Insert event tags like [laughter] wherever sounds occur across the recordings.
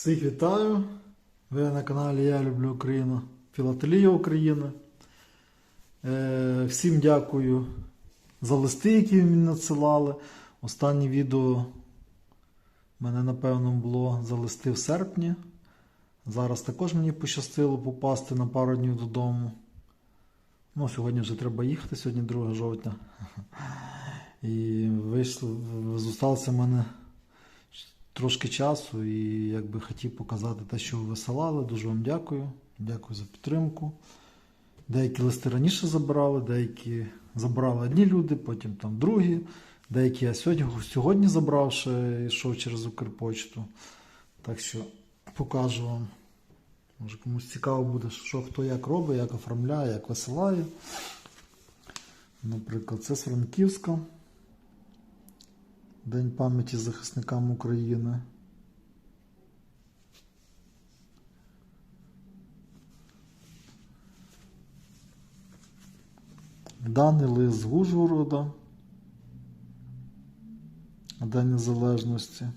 Всіх вітаю! Ви на каналі Я люблю Україну, Філателія України. Е, всім дякую за листи, які ви мені надсилали. Останнє відео в мене, напевно, було за листи в серпні. Зараз також мені пощастило попасти на пару днів додому. Ну, сьогодні вже треба їхати, сьогодні 2 жовтня. І вийшло, зосталося в мене трошки часу і якби хотів показати те, що ви висилали. Дуже вам дякую. Дякую за підтримку. Деякі листи раніше забирали, деякі забрали одні люди, потім там другі. Деякі я сьогодні, сьогодні забрав, ще йшов через Укрпочту. Так що покажу вам. Може комусь цікаво буде, що хто як робить, як оформляє, як висилає. Наприклад, це з Франківська. День пам'яті захисникам України. Даний лист з Гужгорода. День Незалежності.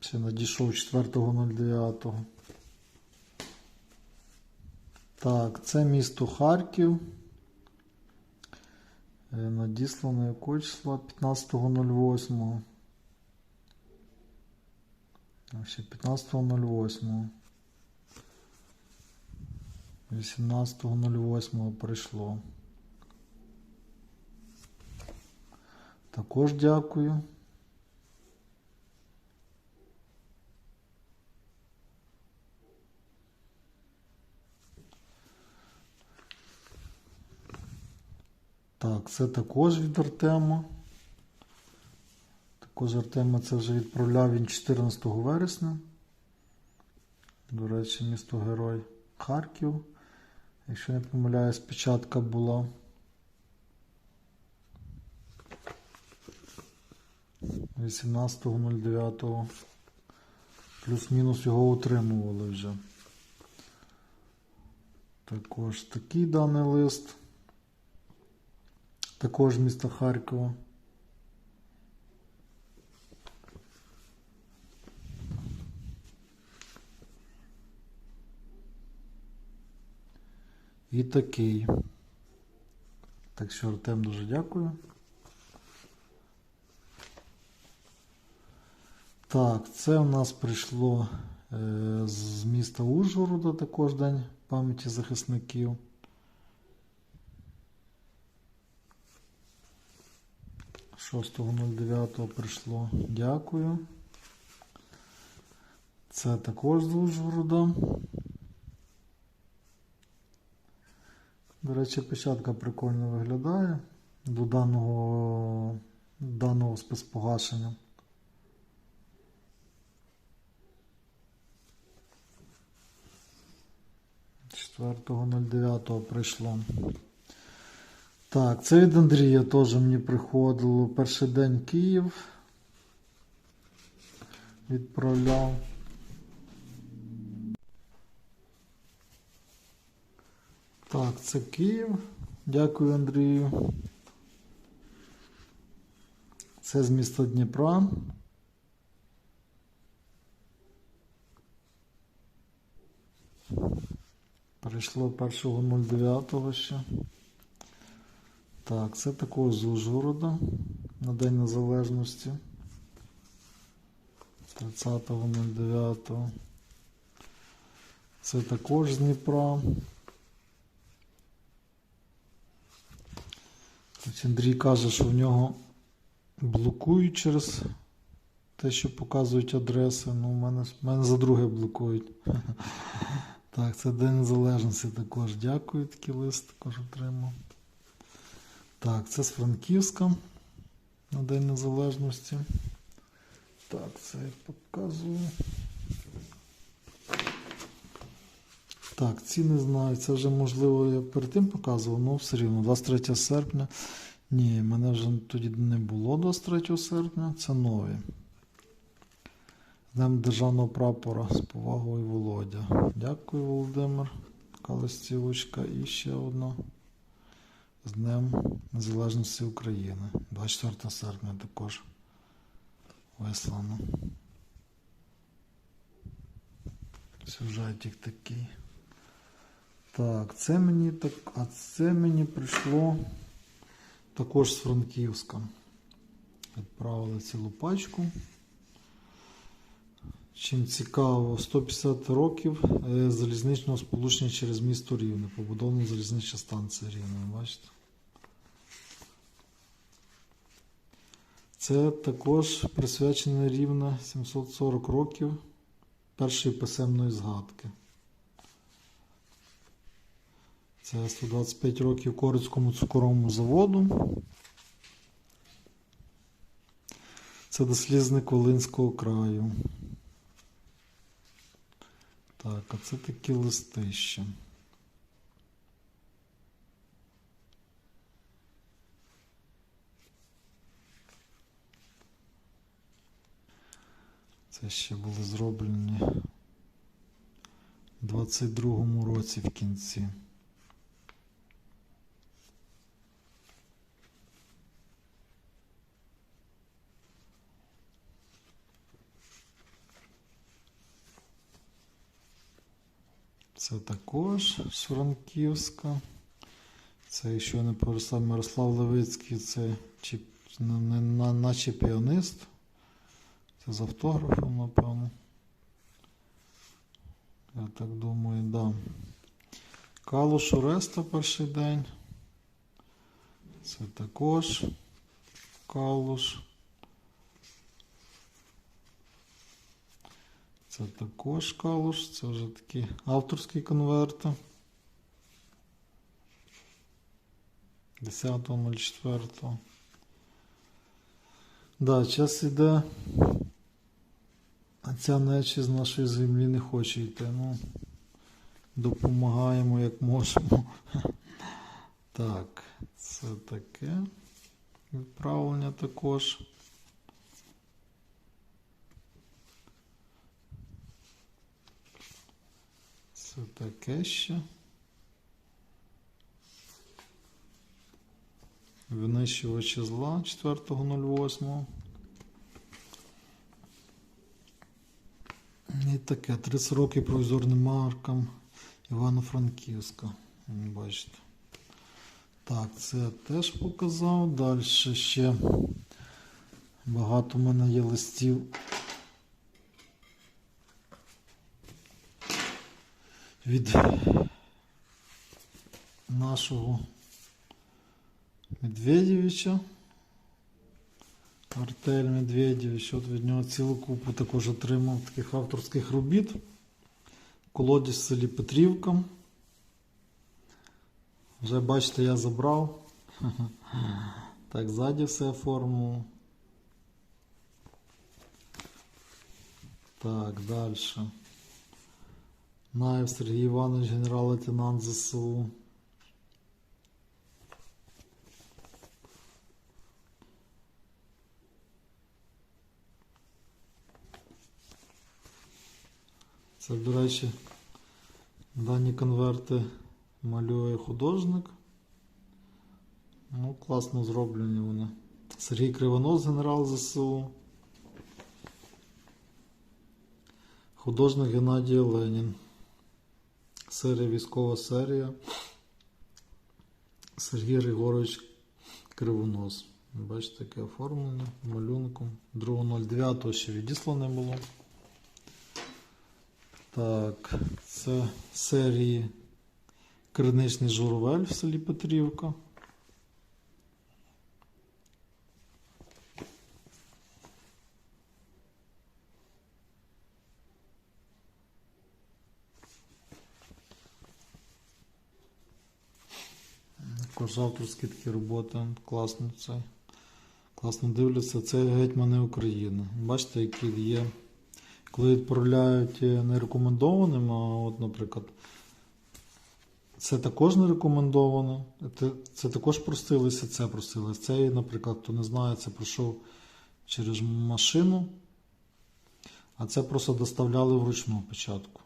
Ще надійшов 4.09. Так, це місто Харків. Надіслано якого числа 15.08. Ще 15.08. 18.08 прийшло. Також дякую. Так, це також від Артема. Також Артема це вже відправляв він 14 вересня. До речі, місто Герой Харків. Якщо не помиляюсь, печатка була. Вісімнадцятого Плюс-мінус його утримували вже. Також такий даний лист. Також міста Харкова. І такий. Так що Артем дуже дякую. Так, це у нас прийшло е, з міста Ужгорода також День пам'яті захисників. Шостого 09 прийшло. Дякую. Це також з Ужгорода. До речі, печатка прикольно виглядає до даного, даного спецпогашення. Четвертого 09 прийшло. Так, це від Андрія теж мені приходило. Перший день Київ. Відправляв. Так, це Київ. Дякую, Андрію. Це з міста Дніпра. Прийшло 1.09 ще. Так, це також з Ужгорода на День Незалежності. 30.09. Це також з Дніпра. Ось Андрій каже, що в нього блокують через те, що показують адреси. Ну, в мене, мене за друге блокують. [laughs] Так, це День Незалежності також. Дякую, такий лист також отримав. Так, це з Франківська на День Незалежності. Так, це я показую. Так, ці не знаю. Це вже можливо я перед тим показував, але все рівно 23 серпня. Ні, мене вже тоді не було 23 серпня. Це нові. Днем Державного прапора з повагою Володя. Дякую, Володимир. Така листівочка. І ще одна. Днем Незалежності України. 24 серпня також. вислано. Сюжетик такий. Так, це мені так, а це мені прийшло також з Франківська. Відправили цілу пачку. Чим цікаво, 150 років е, залізничного сполучення через місто Рівне. Побудована залізнична станція Рівне, бачите? Це також присвячене Рівне 740 років першої писемної згадки. Це 125 років Корицькому цукровому заводу. Це дослідник Волинського краю. Так, а це такі листища. Це ще були зроблені в 22-му році в кінці. Це також з Це, якщо не Мирослав Левицький, це на, на, наче піанист. З автографом, напевно. Я так думаю, да. Калуш Ореста перший день. Це також Калуш. Це також калуш, це вже такі авторські конверти. 10.04. Да, час іде. А ця нечі з нашої землі не хоче йти. Ну, допомагаємо як можемо. [laughs] Так, це таке відправлення також. Це таке ще. Винищувачі зла 4.08. І таке 30 років провізорним маркам Івано-Франківська. Бачите. Так, це теж показав. Далі ще багато в мене є листів. Від нашого Медведєвича. Артель Медведєвич. От від нього цілу купу також отримав таких авторських робіт. Колодязь в селі Петрівка. Вже бачите, я забрав. [laughs] Так, ззаді все оформив. Так, далі. Наєв Сергій Іванович, генерал-лейтенант ЗСУ. Це, до речі, дані конверти малює художник. Ну, класно зроблені вони. Сергій Кривонос, генерал ЗСУ. Художник Геннадій Ленін. Серія військова серія. Сергій Григорович Кривонос. Бачите, таке оформлення малюнком. 2.09 ще відіслане було. Так, це серії Криничний журавель в селі Петрівка. Також авторські такі роботи. Класно це. Класно дивляться. Це гетьмани України. Бачите, які є. Коли відправляють е, не рекомендованим, а от, наприклад, це також не рекомендовано. Це, це також просилися, це просилися. Цей, наприклад, хто не знає, це пройшов через машину, а це просто доставляли вручну печатку.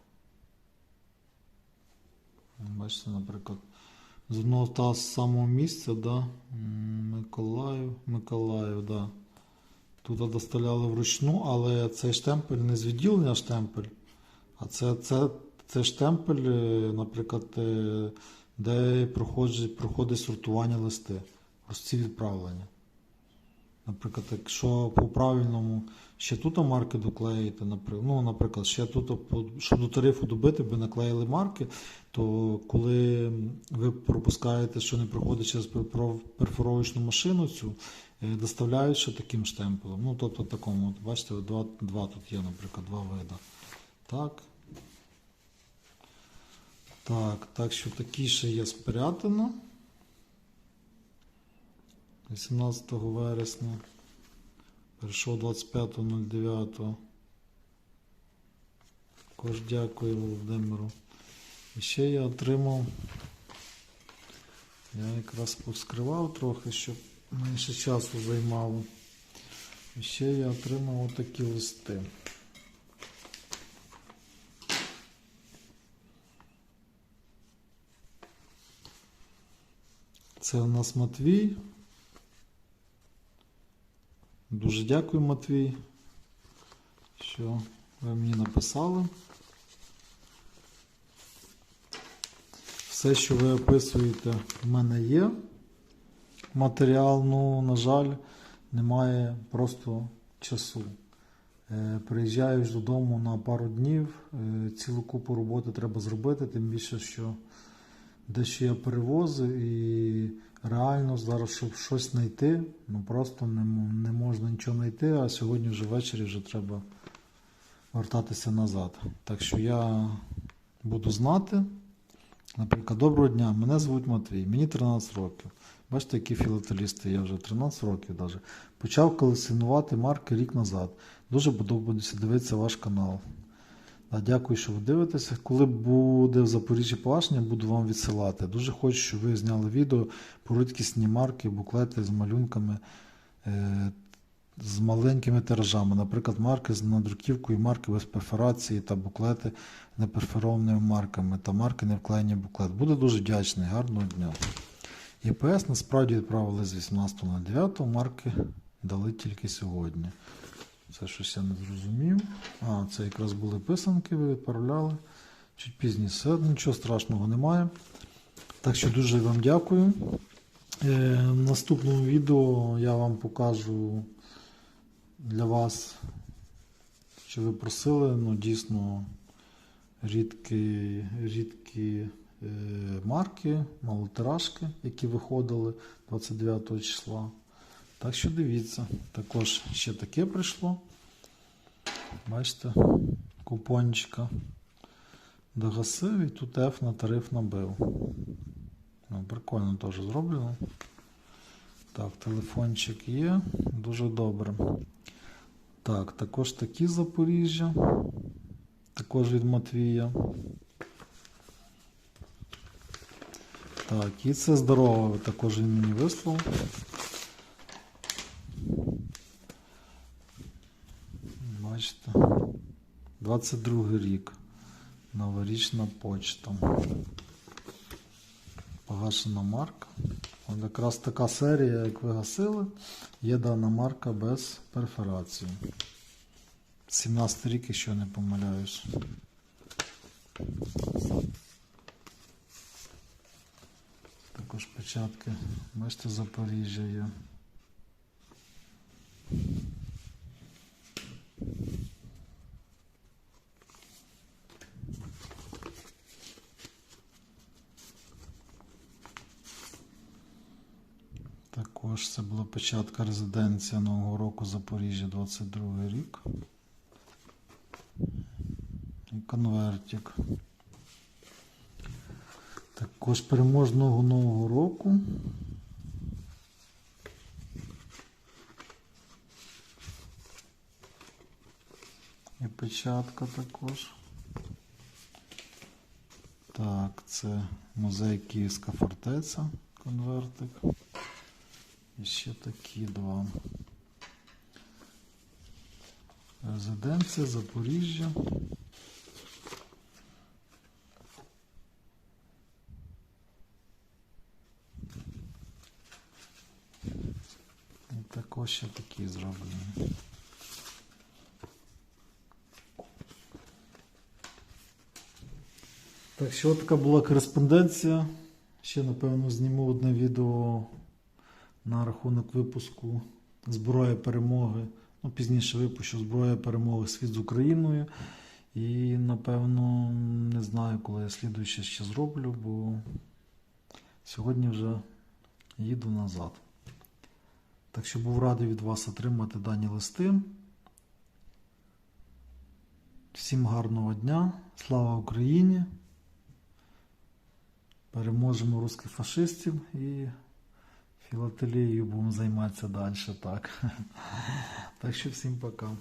Бачите, наприклад, з одного та самого місця, да, Миколаїв, Миколаїв, да. Тут доставляли вручну, але цей штемпель не з відділення штемпель, а це, це, це штемпель, е, наприклад, е, де проходить, проходить сортування листи, прості відправлення. Наприклад, якщо по правильному ще тут марки доклеїти, ну, наприклад, ще тут, щоб до тарифу добити, би наклеїли марки, то коли ви пропускаєте, що не проходить через перфоровочну машину цю, доставляють ще таким штемпелем. Ну, тобто такому, от, бачите, два, два тут є, наприклад, два вида. Так. Так, так що такі ще є спрятано. 18 вересня. Перейшов 25.09. Також дякую Володимиру. І ще я отримав. Я якраз повскривав трохи, щоб менше часу займало. І ще я отримав отакі листи. Це у нас Матвій. Дуже дякую, Матвій, що ви мені написали. Все, що ви описуєте, в мене є. Матеріал, ну, на жаль, немає просто часу. Е, Приїжджаєш додому на пару днів, е, цілу купу роботи треба зробити, тим більше, що дещо я перевозив і реально зараз, щоб щось знайти, ну просто не, не можна нічого знайти, а сьогодні вже ввечері вже треба вертатися назад. Так що я буду знати. Наприклад, доброго дня, мене звуть Матвій, мені 13 років. Бачите, які філателісти, я вже 13 років навіть. Почав колекціонувати марки рік назад. Дуже подобається дивитися ваш канал. Да, дякую, що ви дивитеся. Коли буде в Запоріжжі полашення, буду вам відсилати. Дуже хочу, щоб ви зняли відео про рідкісні марки, буклети з малюнками, е, з маленькими тиражами. Наприклад, марки з надруківкою, марки без перфорації та буклети неперфорованими марками та марки не вклеєні буклет. Буду дуже вдячний. Гарного дня. ЄПС насправді відправили з 18 на 9, марки дали тільки сьогодні. Це щось я не зрозумів. А, це якраз були писанки, ви відправляли. Чуть пізніше, нічого страшного немає. Так що дуже вам дякую. Е, в наступному відео я вам покажу для вас, що ви просили, ну дійсно рідкі, рідкі е, марки, малотиражки, які виходили 29 числа. Так що дивіться, також ще таке прийшло. Бачите, купончика догасив і тут F на тариф набив. Ну, прикольно теж зроблено. Так, телефончик є, дуже добре. Так, також такі Запоріжжя, також від Матвія. Так, і це здорово, також він мені вислав. Бачите, 22 рік. Новорічна почта. Погашена марка. От якраз така серія, як ви гасили, є дана марка без перфорації. 17 рік, якщо не помиляюсь. Також печатки, бачите, Запоріжжя є. Також це була початка резиденція Нового року Запоріжжя 22 рік. І конвертик. Також переможного Нового року. І печатка також. Так, це музей Київська фортеця, конвертик. І ще такі два. Резиденція, Запоріжжя. І також ще такі зроблені. Так що така була кореспонденція. Ще, напевно, зніму одне відео на рахунок випуску Зброя перемоги. Ну, пізніше випущу Зброя перемоги світ з Україною. І, напевно, не знаю, коли я слідуюче ще зроблю, бо сьогодні вже їду назад. Так що був радий від вас отримати дані листи. Всім гарного дня. Слава Україні! Переможемо русських фашистів і філателією будемо займатися далі. Так. так що всім пока.